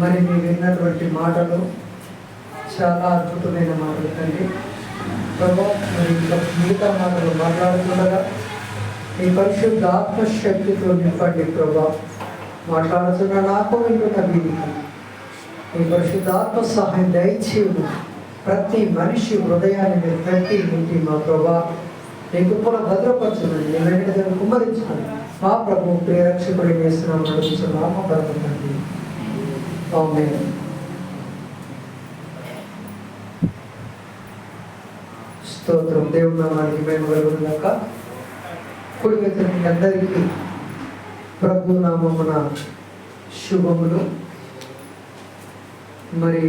మరి మీ విన్నటువంటి మాటలు చాలా అద్భుతమైన మాటలు తండ్రి. మరి మిగతా మాటలు మాట్లాడుతుండగా మీ పరిశుద్ధ ఆత్మశక్తితో నింపండి ప్రభా. మాట్లాడుతున్న నాకు వింటున్న వీరికి మీ పరిశుద్ధ ఆత్మ సహాయం దయచేయము ప్రతి మనిషి హృదయాన్ని మీరు తట్టి నింపి మా ప్రభా. నీ కుప్పలో భద్రపరచునండి నేను వెంట కుమ్మరించుకోండి మా ప్రభు ప్రియరక్షకుడి వేస్తున్నాం నడుచున్నామ పరమండి స్తోత్రం. దేవుడు నామానికి మేము కలుగుతున్నాక కుడి మీ అందరికీ ప్రభు నామమున శుభములు. మరి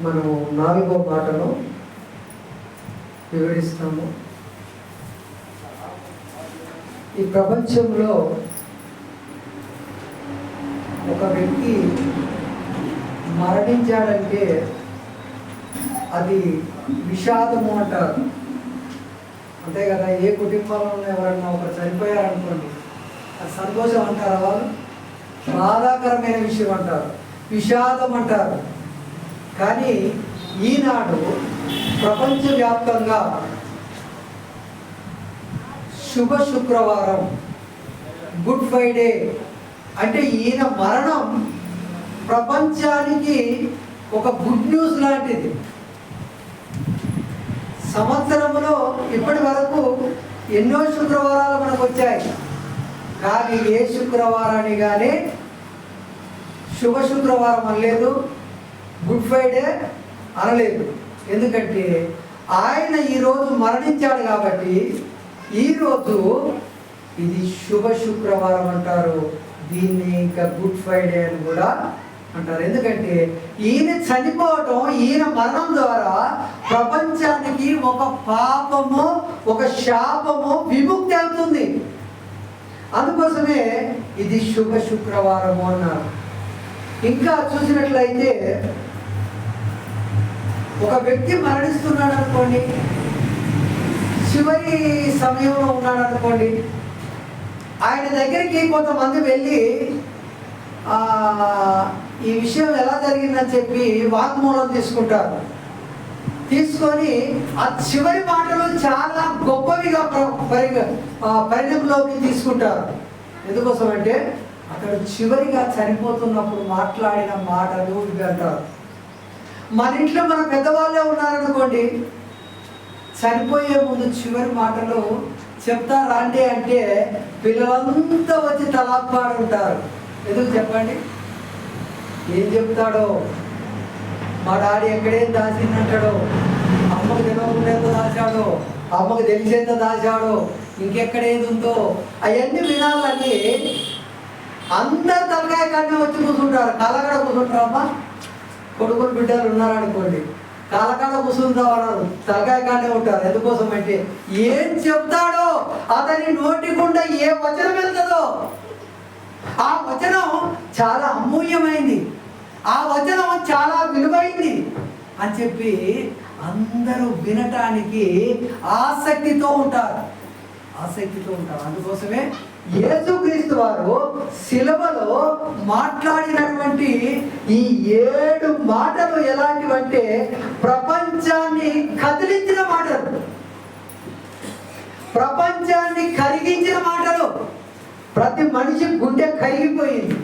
మనము నాలుగో పాటను వివరిస్తాము. ఈ ప్రపంచంలో ఒక వ్యక్తి మరణించాడంటే అది విషాదము అంటారు. అంతే కదా ఏ కుటుంబంలో ఎవరన్నా ఒకరు చనిపోయారనుకోండి అది సంతోషం అంటారా వాళ్ళు? బాధాకరమైన విషయం అంటారు విషాదం అంటారు. కానీ ఈనాడు ప్రపంచవ్యాప్తంగా శుభ శుక్రవారం గుడ్ ఫ్రైడే అంటే ఈయన మరణం ప్రపంచానికి ఒక గుడ్ న్యూస్ లాంటిది. సంవత్సరంలో ఇప్పటి వరకు ఎన్నో శుక్రవారాలు మనకు వచ్చాయి. కానీ ఏ శుక్రవారాన్ని కానీ శుభ శుక్రవారం అనలేదు గుడ్ ఫ్రైడే అనలేదు. ఎందుకంటే ఆయన ఈరోజు మరణించాడు కాబట్టి ఈరోజు ఇది శుభ శుక్రవారం అంటారు. దీన్ని ఇంకా గుడ్ ఫ్రైడే అని కూడా అంటారు. ఎందుకంటే ఈయన చనిపోవటం ఈయన మరణం ద్వారా ప్రపంచానికి ఒక పాపము ఒక శాపము విముక్తి అవుతుంది. అందుకోసమే ఇది శుభ శుక్రవారము అన్నారు. ఇంకా చూసినట్లయితే ఒక వ్యక్తి మరణిస్తున్నాడు అనుకోండి చివరి సమయంలో ఉన్నాడు అనుకోండి ఆయన దగ్గరికి కొంతమంది వెళ్ళి ఈ విషయం ఎలా జరిగిందని చెప్పి వాగ్మూలం తీసుకుంటారు. తీసుకొని ఆ చివరి మాటలు చాలా గొప్పవిగా ప్ర- పరి ఆ, పరిగణలోకి తీసుకుంటారు. ఎందుకోసం అంటే అక్కడ చివరిగా చనిపోతున్నప్పుడు మాట్లాడిన మాటలు ఇవి అంటారు. మన ఇంట్లో మన పెద్దవాళ్ళే ఉన్నారనుకోండి చనిపోయే ముందు చివరి మాటలు చెప్తారా అంటే అంటే పిల్లలంతా వచ్చి తలాపాడు ఉంటారు ఎందుకు చెప్పండి? ఏం చెప్తాడో? మా డాడీ ఎక్కడేం దాచిందంటాడో? అమ్మకు తెలియకుండా ఎంత దాచాడో? అమ్మకు తెలిసేంత దాచాడో? ఇంకెక్కడేది ఉందో? అవన్నీ వినాలని అందరు తలకాయ కన్నా వచ్చి కూర్చుంటారు. కలగడ కూర్చుంటారమ్మా. కొడుకులు బిడ్డలు ఉన్నారనుకోండి. కాలకాడ కూర్చుంటామన్నారు తలకాయ కాడే ఉంటారు. ఎందుకోసం అంటే ఏం చెప్తాడో అతని నోటికుండా ఏ వచనం వెళ్తుందో. ఆ వచనం చాలా అమూల్యమైంది. ఆ వచనం చాలా విలువైంది అని చెప్పి అందరూ వినటానికి ఆసక్తితో ఉంటారు. ఆసక్తితో ఉంటారు. అందుకోసమే యేసుక్రీస్తు వారు శిలవలో మాట్లాడినటువంటి ఈ ఏడు మాటలు ఎలాంటివంటే ప్రపంచాన్ని కదిలించిన మాటలు. ప్రపంచాన్ని కరిగించిన మాటలు. ప్రతి మనిషి గుండె కరిగిపోయింది.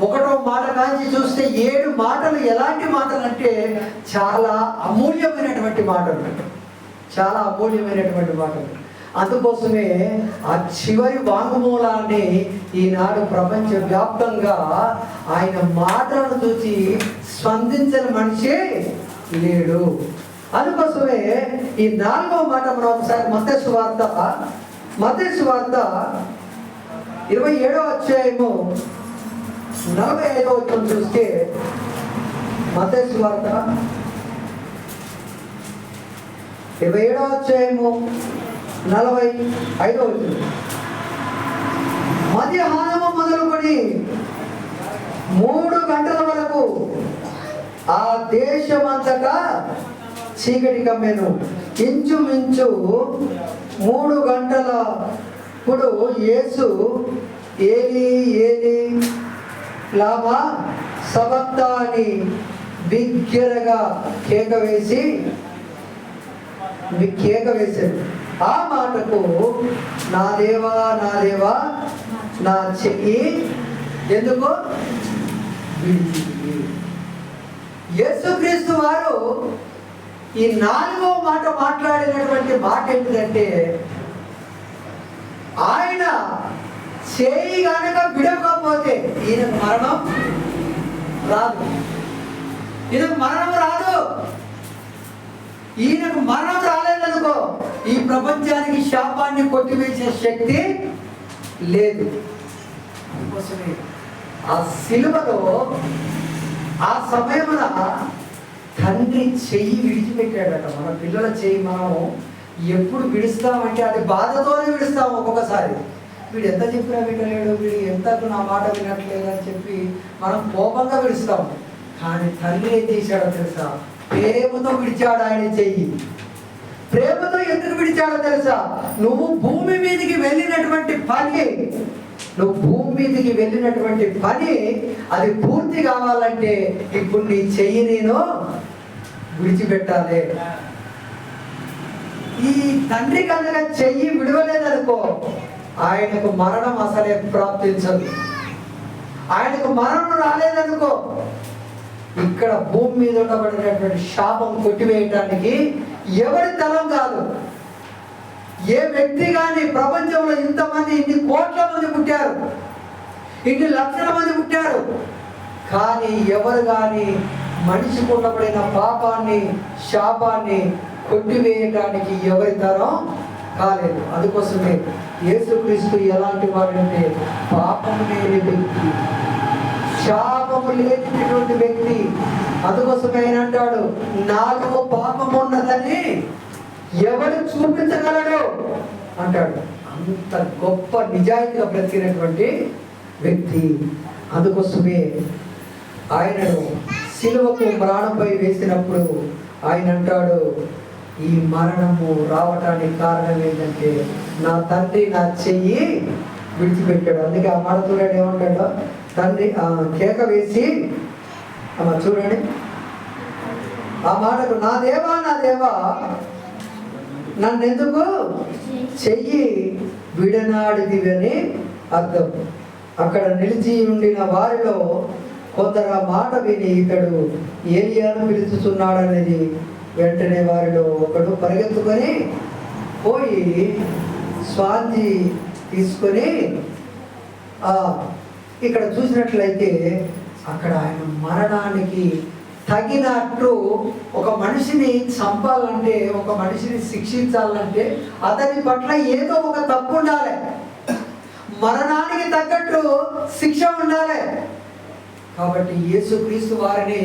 ఒకటో మాట కాంచి చూస్తే ఏడు మాటలు ఎలాంటి మాటలు అంటే చాలా అమూల్యమైనటువంటి మాటలు. చాలా అమూల్యమైనటువంటి మాటలు. అందుకోసమే ఆ చివరి వాంగ్మూలాన్ని ఈనాడు ప్రపంచ వ్యాప్తంగా ఆయన మాటలను చూసి స్పందించని మనిషే లేడు. అందుకోసమే ఈ నాలుగో మాట మనం ఒకసారి మతేసు వార్త మతేసు వార్త ఇరవై ఏడో అధ్యాయము నలభై ఐదో వచ్చిన చూస్తే మతేసు వార్త ఇరవై ఏడో అధ్యాయము నలభై ఐదో వచ్చిన మధ్యాహ్నము మొదలుకొని మూడు గంటల వరకు ఆ దేశమంతటా చీకటి కమ్మెను. ఇంచుమించు మూడు గంటల ఇప్పుడు యేసు ఏలి ఏలి లామా సబత్తా అని బిగ్గరగా కేక వేసి కేక వేశాడు. ఆ మాటకు నా దేవా నా దేవా నా చెయ్యి ఎందుకు? యేసుక్రీస్తు వారు ఈ నాలుగో మాట మాట్లాడినటువంటి మాట ఏంటిదంటే ఆయన చేయి గనక విడవకపోతే ఈయనకు మరణం రాదు. ఇది మరణం రాదు. ఈయనకు మరణం రాలేదనుకో ఈ ప్రపంచానికి శాపాన్ని కొట్టివేసే శక్తి లేదు. అందుకోసమే ఆ సిలువలో ఆ సమయంలో తండ్రి చెయ్యి విడిచిపెట్టాడట. మన పిల్లల చెయ్యి మనం ఎప్పుడు విడుస్తామంటే అది బాధతోనే విడుస్తాం ఒక్కొక్కసారి. వీడు ఎంత చెప్పినా వినలేడు వీడు ఎంత నా మాట వినట్లేదు అని చెప్పి మనం కోపంగా విడుస్తాం కానీ తండ్రి ఏం చేశాడో తెలుసా? ప్రేమతో విడిచాడు ఆయన చెయ్యి. ప్రేమతో ఎందుకు విడిచాడో తెలుసా? నువ్వు భూమి మీదకి వెళ్ళినటువంటి పని నువ్వు భూమి మీదకి వెళ్ళినటువంటి పని అది పూర్తి కావాలంటే ఇప్పుడు నీ చెయ్యి నేను విడిచిపెట్టాలి. ఈ తండ్రి కనుక చెయ్యి విడవలేదనుకో ఆయనకు మరణం అసలే ప్రాప్తించదు. ఆయనకు మరణం రాలేదనుకో ఇక్కడ భూమి మీద ఉండబడినటువంటి శాపం కొట్టివేయటానికి ఎవరి తలం కాదు. ఏ వ్యక్తి కానీ ప్రపంచంలో ఇంతమంది ఇన్ని కోట్ల మంది పుట్టారు. ఇన్ని లక్షల మంది పుట్టారు. కానీ ఎవరు కానీ మనిషికి ఉండబడిన పాపాన్ని శాపాన్ని కొట్టివేయటానికి ఎవరి తరం కాలేదు. అందుకోసమే యేసుక్రీస్తు ఎలాంటి వాడంటే పాపం లేని వ్యక్తి. శాపము లేచినటువంటి వ్యక్తి అందుకోసమే ఆయన అంటాడు నాలో పాపం ఉన్నదని ఎవరు చూపించగలడు? అంటాడు. అంత గొప్ప నిజాయితీగా బ్రతికినటువంటి వ్యక్తి. అందుకోసమే ఆయనను సిలువకు ప్రాణంపై వేసినప్పుడు ఆయన అంటాడు ఈ మరణము రావటానికి కారణం ఏంటంటే నా తండ్రి నా చెయ్యి విడిచిపెట్టాడు. అందుకే ఆ మాట చూడండి ఏమంటాడో తండ్రి కేక వేసి అమ్మ చూడండి. ఆ మాటకు నా దేవా నా దేవా నన్నెందుకు? చెయ్యి విడనాడిదివని అర్థం. అక్కడ నిలిచి ఉండిన వారిలో కొందరు ఆ మాట విని ఇతడు ఏలియాను పిలుచుతున్నాడనేది వెంటనే వారిలో ఒకడు పరిగెత్తుకొని పోయి స్వాంతి తీసుకొని ఆ, ఇక్కడ చూసినట్లయితే అక్కడ ఆయన మరణానికి తగినట్టు ఒక మనిషిని చంపాలంటే ఒక మనిషిని శిక్షించాలంటే అతని పట్ల ఏదో ఒక తప్పు ఉండాలి. మరణానికి తగ్గట్టు శిక్ష ఉండాలి. కాబట్టి యేసుక్రీస్తు వారిని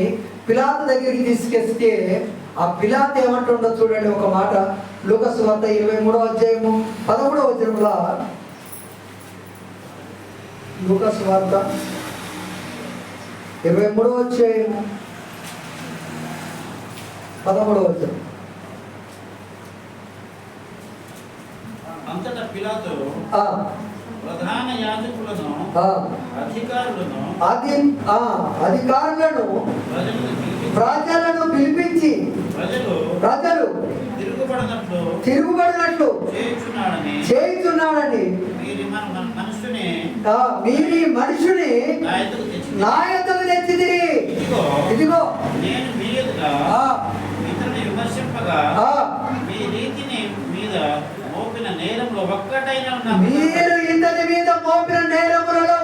పిలాతు దగ్గరికి తీసుకెళ్తే ఆ పిలాత్ ఏమంటుండో చూడండి ఒక మాట. లోకస్ వార్త ఇరవై మూడో అధ్యాయము పదమూడవ వచనంలో లూకస్ వార్త ఇరవై మూడవ అధ్యాయము పదమూడవ వచనం. అంతటా పిలాతు ఆ, ప్రధాన యాజకులను అధికారులను అది ఆ, అధికారులను ప్రజలను పిలిపించి ప్రజలు తిరుగుబడినట్లు తిరుగుబడినట్లు చేయుచున్నాడని చేయుచున్నాడని మనుషుని మీరు ఈ మనుషుని నా ఇదిగో ఇదిగో. నేను మీ ఎదుట ఆ, ఇతరుని విమర్శింపగా ఆ, మీ రీతిని మీద మోపిన నేరంలో ఒక్కటైనా నా మీరు ఇతని మీద మోపిన నేరములలో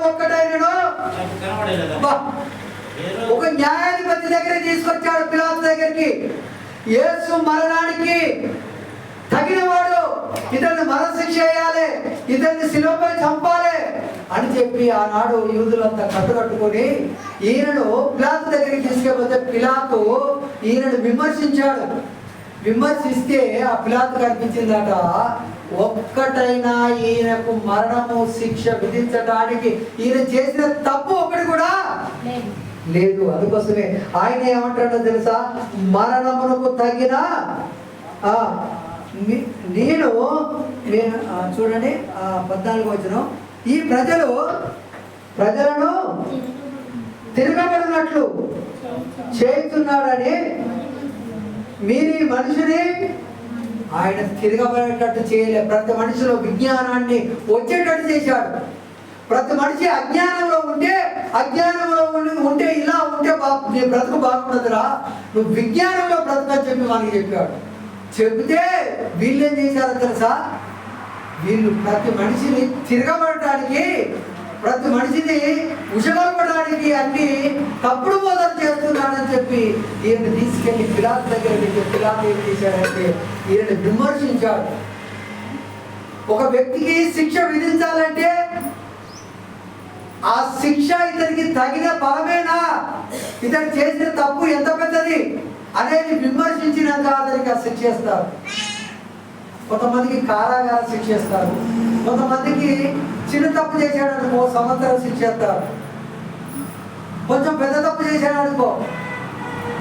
కనబడలేదా రోజు ఒక న్యాయాధిపతి దగ్గర తీసుకొచ్చాడు పిలాతు దగ్గరికి. యేసు మరణానికి తగినవాడు. ఇతన్ని మరణశిక్ష వేయాలి ఇతన్ని శిలువపై చంపాలి అని చెప్పి ఆనాడు యూదులంతా కట్టుకట్టుకొని ఈయనను పిలాతు దగ్గరికి తీసుకెళ్ళిపోతే పిలాతు ఈయనను విమర్శించాడు. విమర్శిస్తే ఆ పిలాతు కనిపించిందట ఒక్కటైనా ఈయనకు మరణము శిక్ష విధించడానికి ఈయన చేసిన తప్పు ఒకటి కూడా లేదు అందుకోసమే ఆయన ఏమంటాడో తెలుసా? మరణమునకు తగిన నేను నేను చూడండి పద్నాలుగు వచ్చిన ఈ ప్రజలు ప్రజలను తిరగబడినట్లు చేస్తున్నాడని మీరు ఈ మనిషిని ఆయన తిరగబడేటట్టు చేయలే. ప్రతి మనిషిలో విజ్ఞానాన్ని వచ్చేటట్టు చేశాడు. ప్రతి మనిషి అజ్ఞానంలో ఉంటే అజ్ఞానంలో ఉండి ఉంటే ఇలా ఉంటే బా నీ బ్రతుకు బాగుండదురా. నువ్వు విజ్ఞానంలో బ్రతుకని చెప్పి మనకి చెప్పాడు. చెబితే వీళ్ళు ఏం చేశారో తెలుసా? వీళ్ళు ప్రతి మనిషిని తిరగబడటానికి ప్రతి మనిషిని ఉషగలపడానికి అన్ని తప్పుడు బోధన చేస్తున్నాడని చెప్పి ఈయన తీసుకెళ్ళి పిలాత్ దగ్గర నుంచి పిలాత్ ఏం చేశాడంటే ఈయన విమర్శించాడు. ఒక వ్యక్తికి శిక్ష విధించాలంటే ఆ శిక్ష ఇతనికి తగిన బలమేనా? ఇతను చేసిన తప్పు ఎంత పెద్దది? అనేది విమర్శించినాక అతనికి ఆ శిక్ష చేస్తారు కొంతమందికి కారాగార శిక్ష చేస్తారు కొంతమందికి చిన్న తప్పు చేశాడు అనుకో సంవత్సరం శిక్ష చేస్తారు కొంచెం పెద్ద తప్పు చేశాడు అనుకో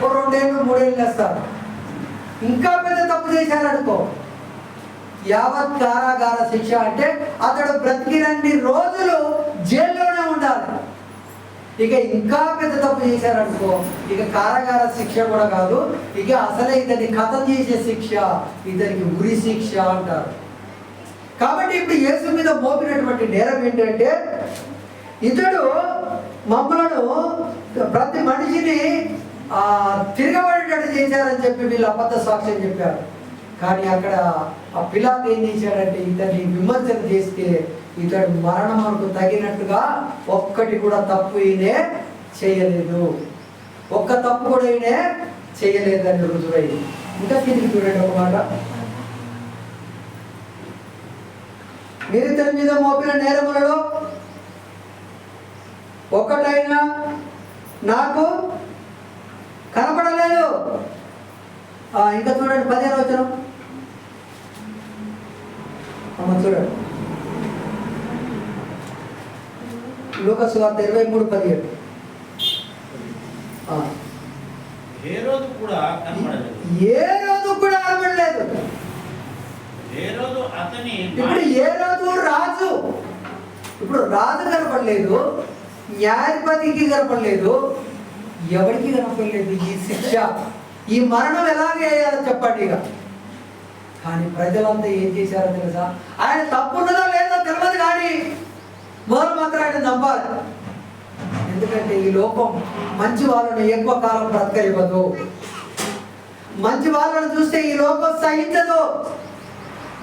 ఓ రెండేళ్ళు మూడేళ్ళు వేస్తారు. ఇంకా పెద్ద తప్పు చేశాడు అనుకో యావత్ కారాగార శిక్ష అంటే అతడు బ్రతికినన్ని రోజులు జైల్లో ఉండాలి. ఇక ఇంకా పెద్ద తప్పు చేశారనుకో ఇక కారాగార శిక్ష కూడా కాదు ఇక అసలే ఇతని కథం చేసే శిక్ష ఇతనికి ఉరి శిక్ష అంటారు. కాబట్టి ఇప్పుడు యేసు మీద మోపినటువంటి నేరం ఏంటంటే ఇతడు మమ్మలను ప్రతి మనిషిని తిరగబడేటట్టు చేశారని చెప్పి వీళ్ళు అబద్ధ సాక్ష్యం చెప్పారు. కానీ అక్కడ ఆ పిలాత్ ఏం చేశాడంటే ఇతన్ని విమర్శన చేస్తే ఇతడు మరణమునకు తగినట్టుగా ఒక్కటి కూడా తప్పు ఈయనే చేయలేదు. ఒక్క తప్పు కూడా ఈయనే చేయలేదని రుజువైంది ఇంకా తిరిగి చూడండి ఒక మాట. మీరు ఇతని మీద మోపిన నేరములలో ఒక్కటైనా నాకు కనపడలేదు. ఇంకా చూడండి పదిహేను వచ్చిన అమ్మ చూడండి లూకస్ వార్త ఇరవై మూడు పదిహేడు. ఏ రోజు కూడా కనబడలేదు. ఏ రోజు కూడా కనపడలేదు ఏ రోజు అతని ఇప్పుడు ఏ రోజు రాజు? ఇప్పుడు రాజు కనపడలేదు న్యాయపతికి కనపడలేదు ఎవరికి కనపడలేదు ఈ శిక్ష? ఈ మరణం ఎలాగే చెప్పండి ఇక. కానీ ప్రజలంతా ఏం చేశారో తెలుసా? ఆయన తప్పున్నదో లేదో తెలియదు కానీ మొదలు మాత్రం ఆయన నమ్మాలి. ఎందుకంటే ఈ లోపం మంచి వాళ్ళను ఎక్కువ కాలం బ్రతకనివ్వదు. మంచి వాళ్ళను చూస్తే ఈ లోపం సహించదు.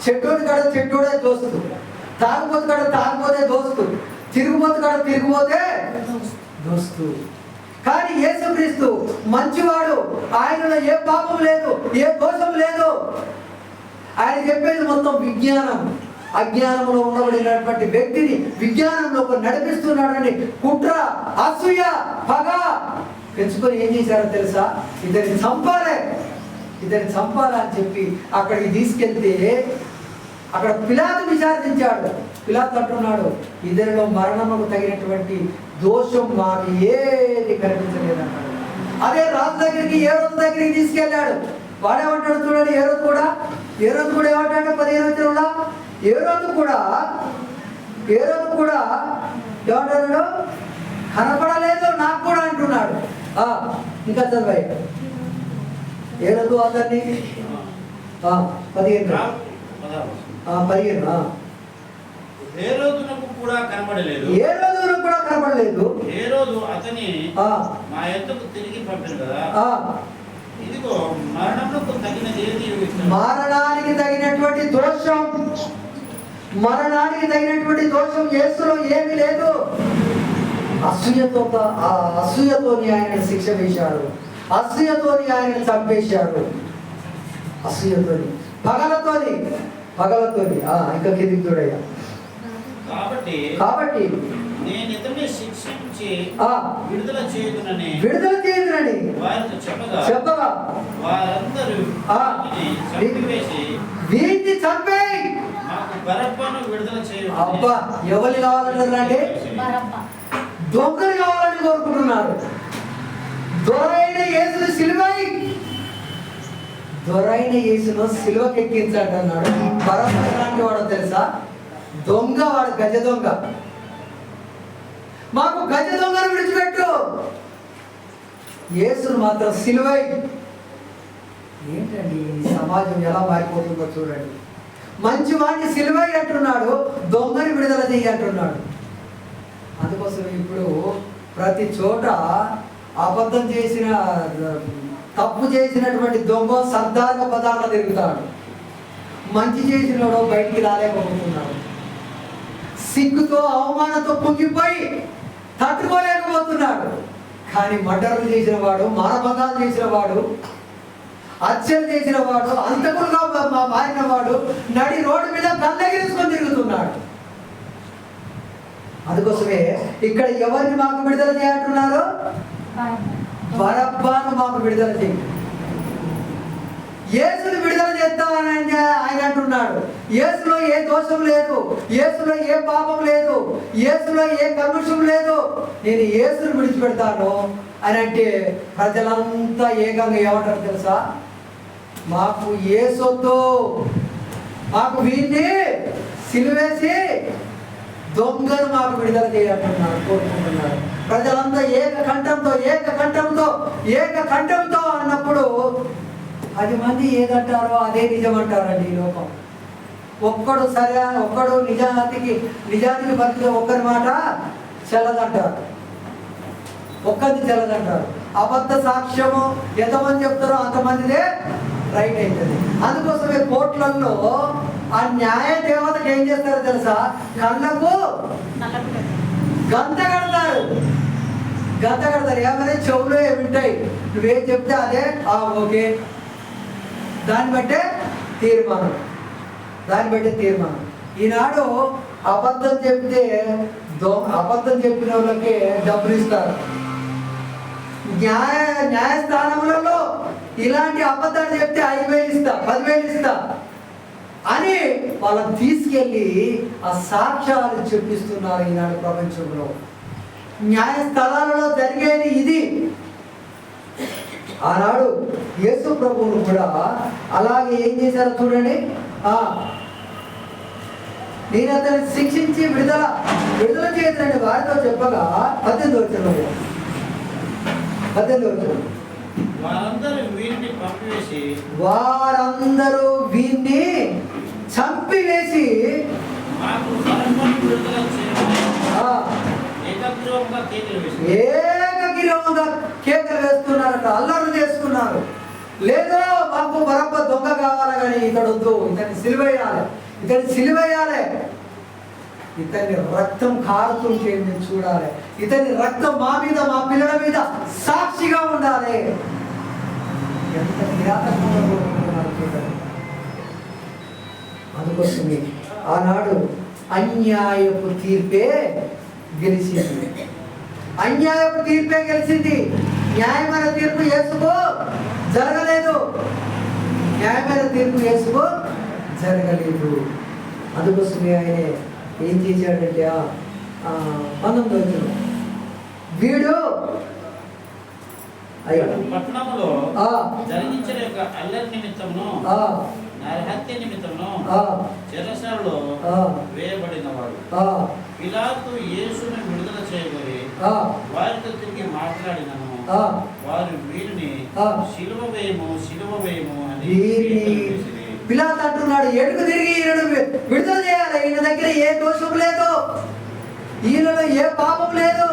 చెట్టుని కాడ చెట్టుడే దోస్తు తాగుపోతు కాడ తాగుపోతే దోస్తు తిరుగుపోతు కాడ తిరిగిపోతే దోస్తు కానీ యేసుక్రీస్తు మంచివాడు. ఆయనలో ఏ పాపం లేదు ఏ దోషం లేదు. ఆయన చెప్పేది మొత్తం విజ్ఞానం. అజ్ఞానంలో ఉండబడినటువంటి వ్యక్తిని విజ్ఞానంలో నడిపిస్తున్నాడని కుట్ర అసూయ పగ. పెంచుకొని ఏం చేశారో తెలుసా? ఇద్దరిని చంపాలే. ఇద్దరిని చంపాలని చెప్పి అక్కడికి తీసుకెళ్తే అక్కడ పిలాతు విచారించాడు. పిలాతు అంటున్నాడు ఇద్దరిలో మరణముకు తగినటువంటి దోషం మాకు ఏది కనిపించలేదన్నాడు అదే రాజు దగ్గరికి ఏ రోజు దగ్గరికి తీసుకెళ్ళాడు. వాడేమంటాడు చూడండి ఏ రోజు కూడా ఏ రోజు కూడా ఏమంటాడు పదిహేను వచ్చిన ఏ రోజు కూడా ఏ రోజు కూడా ఏమంటాడు కనపడలేదు నాకు కూడా అంటున్నాడు. ఆ, ఇంకా చదివాయి ఏ రోజు అతన్ని ఆ, పదిహేను. పదిహేను. ఏ రోజునకు కూడా కనబడలేదు ఏ రోజు కూడా కనపడలేదు. ఏ రోజు అతని ఆ, మా ఎద్దకు తిరిగి పంపాను కదా. మరణానికి తగినటువంటి దోషం. మరణానికి తగినటువంటి దోషం యేసులో ఏమీ లేదు. అసూయతో ఆ అసూయతోని ఆయన శిక్ష వేశాడు. అసూయతోని ఆయన చంపేశాడు. అసూయతోని. పగలతోని. పగలతోని. ఆ, ఇంకా కిందికి చూడయ్యా. కాబట్టి కాబట్టి నేను శిక్షించి విడుదల చేయదునని విడుదల చేయదునని వారితో చెప్పగా చెప్పగా వారందరూ ఆ. వాటిని చంపివేసి వీటిని చంపేయి మాకు బరబ్బను విడుదల చేయ అబ్బా ఎవరు దొంగలు కావాలని కోరుకుంటున్నారు. దొరైన యేసును సిలువై. దొరైన యేసును సిలువకి ఎక్కించాడన్నాడు పరమ ఎలాంటి వాడో తెలుసా? దొంగ వాడు గజ దొంగ. మాకు గజ దొంగను విడిచిపెట్టు. యేసును మాత్రం సిలువై. ఏంటండి ఈ సమాజం ఎలా మారిపోతుందో చూడండి. మంచి వాడిని సిలువై అంటున్నాడు దొంగని విడుదల చెయ్యి అంటున్నాడు. అందుకోసం ఇప్పుడు ప్రతి చోట అబద్ధం చేసిన తప్పు చేసినటువంటి దొంగ సర్దార్గా పదార్థ తిరుగుతాడు. మంచి చేసినోడు బయటికి రాలేకపోతున్నాడు. సిగ్గుతో అవమానంతో కుంగిపోయి తట్టుకోలేకపోతున్నాడు. కానీ మర్డర్లు చేసిన వాడు మానభంగాలు చేసిన వాడు హత్యలు చేసిన వాడు అంతకులుగా మా- మారిన వాడు నడి రోడ్డు మీద కళ్ళగిరించుకొని తిరుగుతున్నాడు. అందుకోసమే ఇక్కడ ఎవరిని మాకు విడుదల చేయంటున్నారు బరబ్బాను మాకు విడుదల చేయి యేసుని విడుదల చేస్తామని ఆయన ఆయన అంటున్నాడు. యేసులో ఏ దోషం లేదు. యేసులో ఏ పాపం లేదు. యేసులో ఏ కలుషం లేదు. నేను యేసుని విడిచిపెడతాను అని అంటే ప్రజలంతా ఏకంగా ఏమంటారు తెలుసా? మాకు ఏసొద్దు. మాకు వీడిని సిలివేసి దొంగను మాకు విడుదల చేయాలంటున్నారు కోరుకుంటున్నారు ప్రజలంతా ఏక కంఠంతో ఏక కంఠంతో ఏక కంఠంతో అన్నప్పుడు పది మంది ఏదంటారో అదే నిజం అంటారండి ఈ లోకం. ఒక్కడు సరే ఒక్కడు నిజానికి నిజానికి బతికే ఒక్కరి మాట చెల్లదంటారు. ఒక్కది చెల్లదంటారు. అబద్ధ సాక్ష్యము ఎంతమంది చెప్తారో అంతమందిదే రైట్ అవుతుంది అందుకోసమే కోర్టులలో ఆ న్యాయ దేవతకి ఏం చేస్తారో తెలుసా? కళ్ళకు గంత కడతారు. గంత కడతారు. ఏమైనా? చెవులు వింటాయి ఉంటాయి? నువ్వేం చెప్తే అదే? ఓకే. దాన్ని బట్టే తీర్మానం. దాన్ని బట్టే తీర్మానం. ఈనాడు అబద్ధం చెప్తే దో అబద్ధం చెప్పిన వాళ్ళకి డబ్బులు ఇస్తారు. న్యాయ న్యాయస్థానములలో ఇలాంటి అబద్ధాలు చెప్తే ఐదు వేలు ఇస్తా పదివేలు ఇస్తా అని వాళ్ళని తీసుకెళ్ళి ఆ సాక్ష్యాలు చెప్పిస్తున్నారు ఈనాడు ప్రపంచంలో. న్యాయస్థలాలలో జరిగేది ఇది. ఆనాడు యేసు ప్రభువును కూడా అలాగే ఏం చేశారో చూడండి. ఆ నేను అతన్ని శిక్షించి విడుదల విడుదల చేయదండి వారితో చెప్పగా పద్దెనిమిది వచ్చిన పద్దెనిమిది వచ్చిన వారందరూ వీరిని చంపివేసి మాకు బలపని కేకలు వేస్తున్నారట అల్లరు చేస్తున్నారు. లేదా మాకు బరబ్బ దొంగ కావాలి కానీ ఇతడు వద్దు ఇతన్ని సిలివేయాలి ఇతన్ని సిలివేయాలి ఇతని రక్తం కారుతుంటే నేను చూడాలి. ఇతని రక్తం మా మీద మా పిల్లల మీద సాక్షిగా ఉండాలి. ఎంత కిరాతకంగా అందుకోసమే ఆనాడు అన్యాయపు తీర్పే గెలిచింది. అన్యాయపు తీర్పే గెలిచింది. న్యాయమైన తీర్పు వేసుకో జరగలేదు. న్యాయమైన తీర్పు వేసుకో జరగలేదు. అందుకోసమే ఆయన ఏం చేశాడంటే పంతొమ్మిది వచ్చిన వీడు జరిగించిన యొక్క అల్లరి నిమిత్తమును ఆ, నరహత్య నిమిత్తమును ఆ, చెరసాలలో ఆ, వేయబడినవాడు ఆ, పిలాతు యేసుని విడుదల చేయబోయి వారితో తిరిగి మాట్లాడినను. వారు వీరిని. సిలువ వేయము సిలువ వేయము అని. పిలాత్ అంటున్నాడు. ఎడుకు తిరిగి ఈయనను విడుదల చేయాలి. ఈయన దగ్గర ఏ దోషం లేదు. ఈయనలో ఏ పాపం లేదు.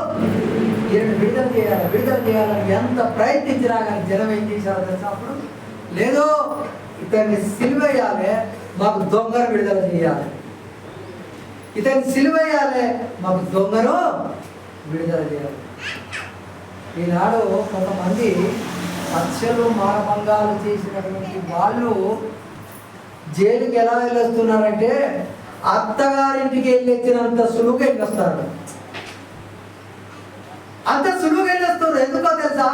ఈయనను విడుదల చేయాలి విడుదల చేయాలని ఎంత ప్రయత్నించినా కానీ జనం ఏం చేశారో తెలుసా అప్పుడు? లేదు ఇతన్ని సిలువేయాలి మాకు దొంగను విడుదల చేయాలి. ఇతన్ని సిలువేయాలి మాకు దొంగను విడుదల చేయాలి. ఈనాడు కొంతమంది హత్యలు మానభంగాలు చేసినటువంటి వాళ్ళు జైలుకి ఎలా వెళ్ళొస్తున్నారంటే అత్తగారింటికి వెళ్ళి వచ్చినంత సులువుగా వెళ్ళొస్తారు అంత సులువుగా వెళ్ళొస్తారు. ఎందుకో తెలుసా?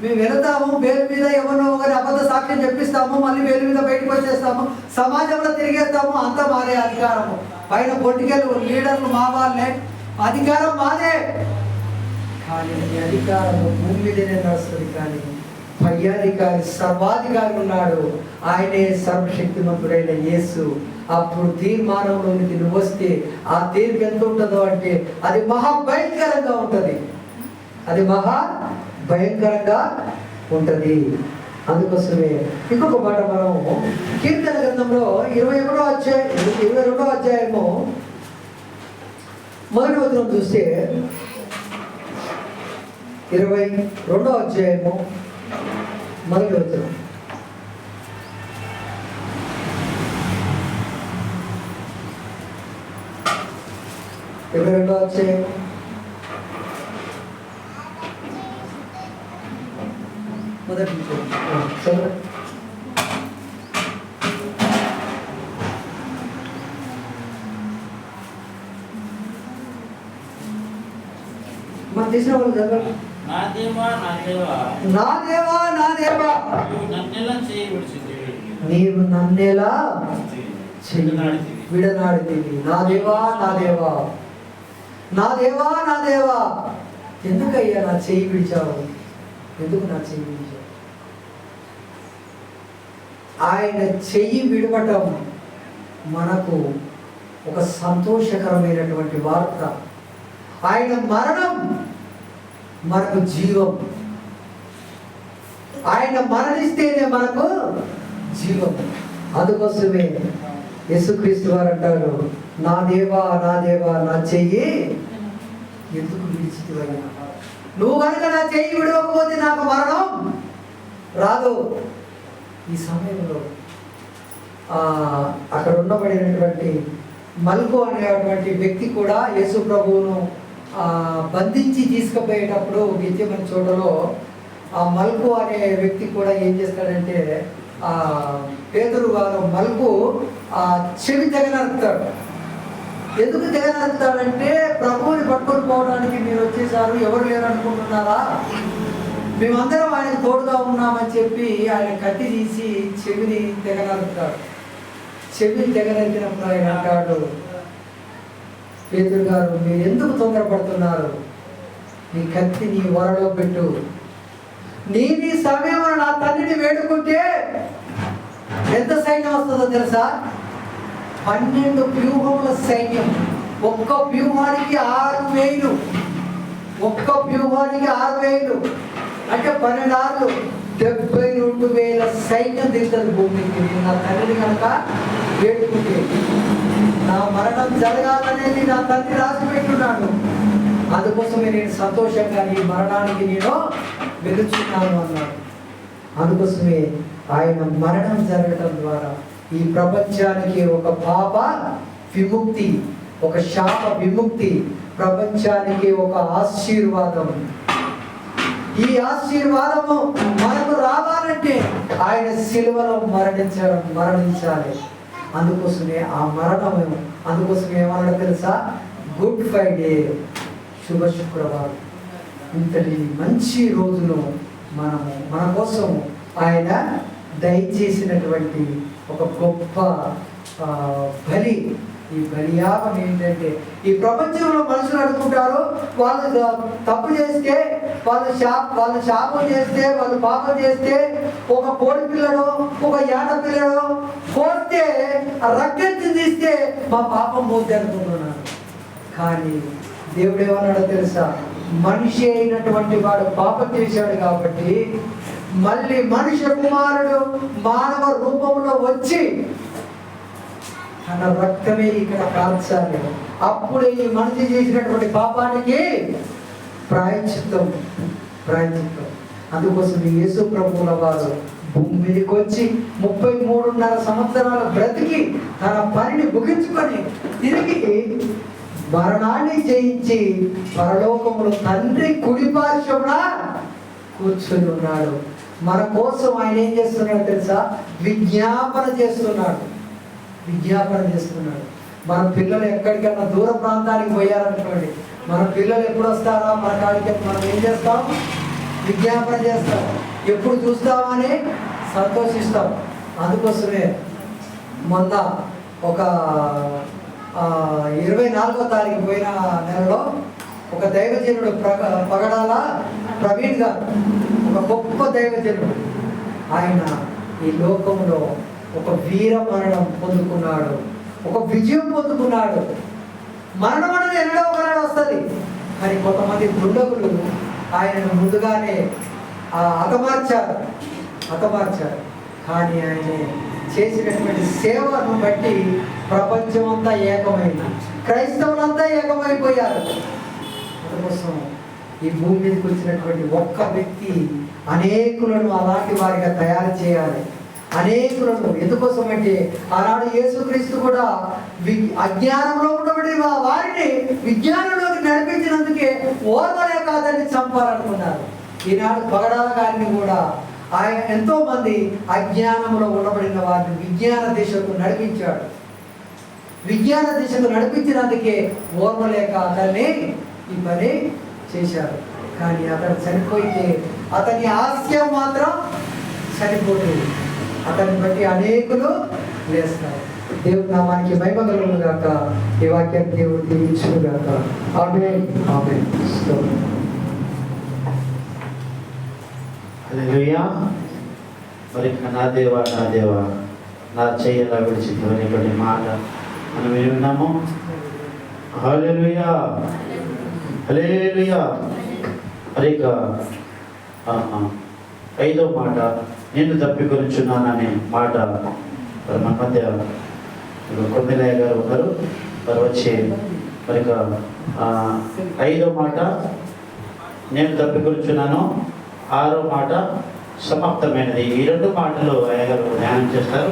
మేము వెళతాము పేరు మీద ఎవరినో ఒకరి అబద్ధ సాక్ష్యం చెప్పిస్తాము మళ్ళీ పేరు మీద బయటకు వచ్చేస్తాము సమాజంలో తిరిగేస్తాము అంత మారే అధికారము. పైన పొట్టికెళ్ళు లీడర్లు మా వాళ్ళే. అధికారం మాదే. కానీ అధికారం భూమి మీదనే నడుస్తుంది కానీ పై అధికారి సర్వాధికారి ఉన్నాడు. ఆయనే సర్వశక్తిమంతుడైన యేసు. అప్పుడు తీర్మానంలోనికి నువ్వు వస్తే ఆ తీర్పు ఎంత ఉంటుందో అంటే అది మహా భయంకరంగా ఉంటుంది. అది మహా భయంకరంగా ఉంటుంది. అందుకోసమే ఇంకొక మాట మనం కీర్తన గ్రంథంలో ఇరవై ఒకటో అధ్యాయం ఇరవై రెండో అధ్యాయము మొదటి వచనం చూస్తే ఇరవై రెండో అధ్యాయము మొదటి వచనం. ఇరవై రెండో అధ్యాయం మొదటి నుంచి. తీసిన వాళ్ళు చదవండి నా దేవా నా దేవా. నా దేవా నా దేవా. నువ్వు నన్నెలా చేయి విడిచింది నీవు నన్నేలా విడనాడితివి. నా దేవా నా దేవా. నా దేవా నా దేవా. ఎందుకయ్యా నా చెయ్యి విడిచావు? ఎందుకు నా చెయ్యి విడిచావు? ఆయన చెయ్యి విడవటం మనకు ఒక సంతోషకరమైనటువంటి వార్త. ఆయన మరణం మనకు జీవం. ఆయన మరణిస్తేనే మనకు జీవం. అందుకోసమే యేసుక్రీస్తు వారు అంటారు నా దేవా నా దేవా నా చెయ్యి ఎందుకు విడిచితివయ్యా నువ్వు కనుక నా చెయ్యి విడవకపోతే నాకు మరణం రాదు. ఈ సమయంలో అక్కడ ఉండబడినటువంటి మల్కు అనేటువంటి వ్యక్తి కూడా యేసు ప్రభువును బంధించి తీసుకుపోయేటప్పుడు గెత్యమని చోటలో ఆ మల్కు అనే వ్యక్తి కూడా ఏం చేస్తాడంటే ఆ పేదరు వారు మల్కు ఆ చెవి తెగనరుతాడు ఎందుకు తెగనరుతాడంటే ప్రభువుని పట్టుకొని పోవడానికి మీరు వచ్చేసారు ఎవరు లేరు అనుకుంటున్నారా? మేమందరం ఆయన తోడుగా ఉన్నామని చెప్పి ఆయన కత్తి తీసి చెవిని తెగనరుతాడు చెవిని తెగనెత్తినప్పుడు ఆయన అంటాడు పేదరు గారు మీరు ఎందుకు తొందరపడుతున్నారు? నీ కత్తి నీ వరలో పెట్టు. నీ నీ సమయంలో నా తండ్రిని వేడుకుంటే ఎంత సైన్యం వస్తుందో తెలుసా? పన్నెండు వ్యూహముల సైన్యం. ఒక్క వ్యూహానికి ఆరు వేలు. ఒక్క వ్యూహానికి ఆరు వేలు. అంటే పన్నెండు ఆరు డెబ్బై రెండు వేల సైన్యం దిగుతుంది భూమికి. నా తల్లిని కనుక వేడుకుంటే నా మరణం జరగాలనేది నా తండ్రి రాసి పెట్టున్నాడు. అందుకోసమే నేను సంతోషంగా నీ మరణానికి నేను వెలుచున్నాను అన్నాడు. అందుకోసమే ఆయన మరణం జరగటం ద్వారా ఈ ప్రపంచానికి ఒక పాప విముక్తి ఒక శాప విముక్తి ప్రపంచానికి ఒక ఆశీర్వాదం. ఈ ఆశీర్వాదము మనకు రావాలంటే ఆయన సిలువలో మరణించడం మరణించాలి. అందుకోసమే ఆ మరణము అందుకోసమే ఏమన్నాడు తెలుసా? గుడ్ ఫ్రైడే శుభ శుక్రవారం. ఇంతటి మంచి రోజును మనము మన కోసం ఆయన దయచేసినటువంటి ఒక గొప్ప బలి. ఈ బలియాగం ఏంటంటే ఈ ప్రపంచంలో మనుషులు అనుకుంటారు వాళ్ళు తప్పు చేస్తే వాళ్ళు శాప వాళ్ళు శాపం చేస్తే వాళ్ళు పాపం చేస్తే ఒక కోడి పిల్లడు ఒక యాట పిల్లడు కోస్తే ఆ రక్కెత్తి తీస్తే మా పాపం పోతే అనుకుంటున్నాను కానీ దేవుడు ఏమన్నాడో తెలుసా? మనిషి అయినటువంటి వాడు పాపం చేశాడు కాబట్టి మళ్ళీ మనిషి కుమారుడు మానవ రూపంలో వచ్చి తన రక్తమే ఇక్కడ కాల్చాలి. అప్పుడే ఈ మనిషి చేసినటువంటి పాపానికి ప్రాయచిత్తం ప్రాయచిత్తం అందుకోసం యేసు ప్రభువుల వారు భూమి మీదకి వచ్చి ముప్పై మూడున్నర సంవత్సరాలు బ్రతికి తన పనిని ముగించుకొని తిరిగి మరణాన్ని జయించి పరలోకములు తండ్రి కుడిపార్శ్వమున కూర్చొని ఉన్నాడు. మన కోసం ఆయన ఏం చేస్తున్నాడు తెలుసా? విజ్ఞాపన చేస్తున్నాడు. విజ్ఞాపన చేస్తున్నాడు. మన పిల్లలు ఎక్కడికైనా దూర ప్రాంతానికి పోయారనుకోండి మన పిల్లలు ఎప్పుడు వస్తారా? మన కాడికి మనం ఏం చేస్తాం? విజ్ఞాపన చేస్తాం. ఎప్పుడు చూస్తామని సంతోషిస్తాం. అందుకోసమే మొన్న ఒక ఇరవై నాలుగో తారీఖు పోయిన నెలలో ఒక దైవజనుడు ప్రగ పగడాల ప్రవీణ్ గారు ఒక గొప్ప దైవజనుడు ఆయన ఈ లోకంలో ఒక వీర మరణం పొందుకున్నాడు ఒక విజయం పొందుకున్నాడు. మరణం అనేది ఎన్నడో ఒకనాడు వస్తుంది. కానీ కొంతమంది దుండగులు ఆయనను ముందుగానే ఆ, అతమార్చారు కానీ ఆయన చేసినటువంటి సేవను బట్టి ప్రపంచం అంతా ఏకమైంది. క్రైస్తవులంతా ఏకమైపోయారు. అందుకోసం ఈ భూమి మీదకి వచ్చినటువంటి ఒక్క వ్యక్తి అనేకులను అలాంటి వారిగా తయారు చేయాలి. అనేకులను ఎందుకోసం అంటే ఆనాడు యేసుక్రీస్తు కూడా వి అజ్ఞానంలో ఉండబడి వారిని విజ్ఞానంలోకి నడిపించినందుకే ఓర్వలే కాదని చంపాలనుకున్నారు. ఈనాడు పగడాల గారిని కూడా ఆయన ఎంతో మంది అజ్ఞానంలో ఉండబడిన వారిని విజ్ఞాన దిశకు నడిపించాడు. విజ్ఞాన దిశకు నడిపించినందుకే ఓర్వలేక అతన్ని ఈ పని చేశారు. కానీ అతను చనిపోయితే అతని ఆశయం మాత్రం చనిపోతుంది. అతన్ని బట్టి అనేకులు లేస్తారు. దేవుడు నామానికి మహిమగలను గాక. ఈ వాక్యం దేవుడు దీవించును గాక. ఆమె ఆమె మరి నా దేవా నా దేవా నా చెయ్యలా విడిచింది అనేటువంటి మాట మనం విన్నాము? హలేలుయా హలేలుయా మరి ఇక ఐదో మాట. నేను తప్పికొనిచున్నాననే మాట మరి మన మధ్య కొమ్మిలయ్య గారు ఉన్నారు. మరి వచ్చి మరి ఐదో మాట నేను తప్పికొనిచున్నాను. ఆరో మాట సమాప్తమైనది. ఈ రెండు మాటలు అయ్యగారు ధ్యానం చేస్తారు.